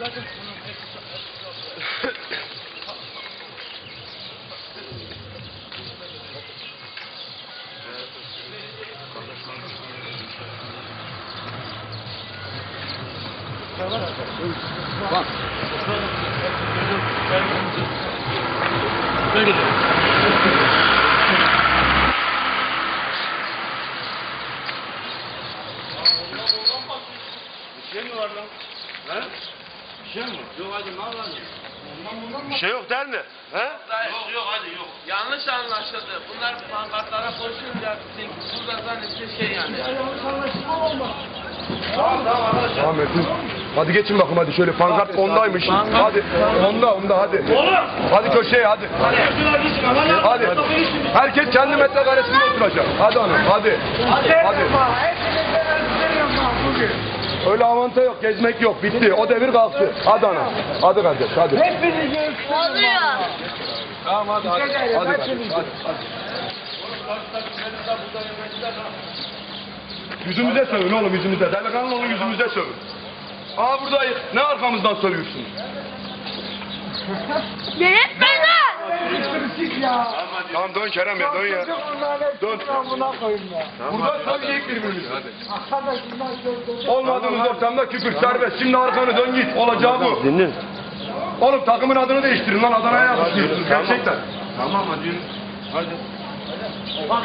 zaten bunun Bak. Böyle. Bir şey mi var lan? He? Bir şey mi? Yok hadi ne var Bir şey yok değil mi? He? Yok yok hadi yok. Yanlış anlaşıldı. Bunlar pankartlara koşunca burada zannedecek şey yani. Tamam Metin. Hadi geçin bakın hadi şöyle pankart ondaymış. Hadi onda onda hadi. Hadi köşeye hadi. Hadi. Herkes kendi metrekaresinde oturacak. Hadi hanım hadi. Hadi. Öyle avanta yok, gezmek yok. Bitti. O devir kalktı. Hadi ana. Hadi kardeş, hadi. Oluyor. Tamam hadi hadi. Hadi kardeş, hadi. Yüzümüze sövün oğlum yüzümüze. Delikanlı olun yüzümüze sövün. Aa buradayız. Ne arkamızdan sövüyorsun? Yönetmenler. Tamam dön Kerem ya dön ya. Dön. Burada söyleyecek birbirimizi. Olmadığımız ortamda küfür serbest. Şimdi arkanı dön git. Olacağı bu. Dinle. Oğlum takımın adını değiştirin lan. Adana'ya yakışıyorsunuz gerçekten. Tamam hadi. Hadi.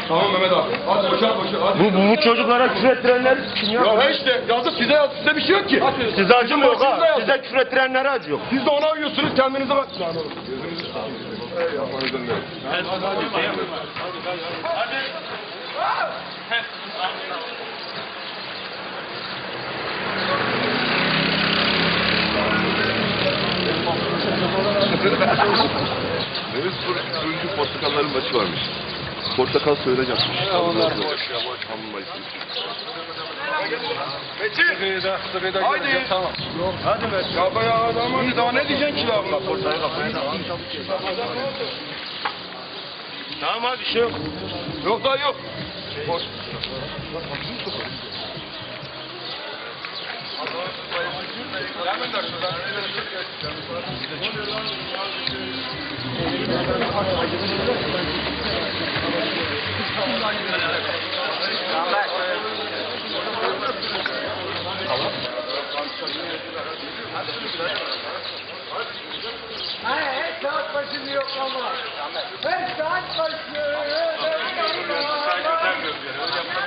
Tamam Mehmet abi. Hadi boşalt boşalt. Hadi. Bu, bu, bu çocuklara küfür ettirenler kim ya? Ya işte yazık size yazık size bir şey yok ki. Size acımıyor Size ha. yazık. Size küfür ettirenlere acıyor. Siz de ona uyuyorsunuz kendinize bak. Gözünüzü. Ey Allah'ın izniyle. Deniz turuncu portakalların maçı varmış. Portakal söyleyeceğim. Onlar boş ya boş. Metin. Haydi. Tamam. Hadi be. Ya bayağı adam hani daha ne diyeceksin ki lan? Portayı kafaya Tamam hadi bir şey yok. Yok daha yok. Boş. başım yok ama. Ben saat başı. Ben saat başı.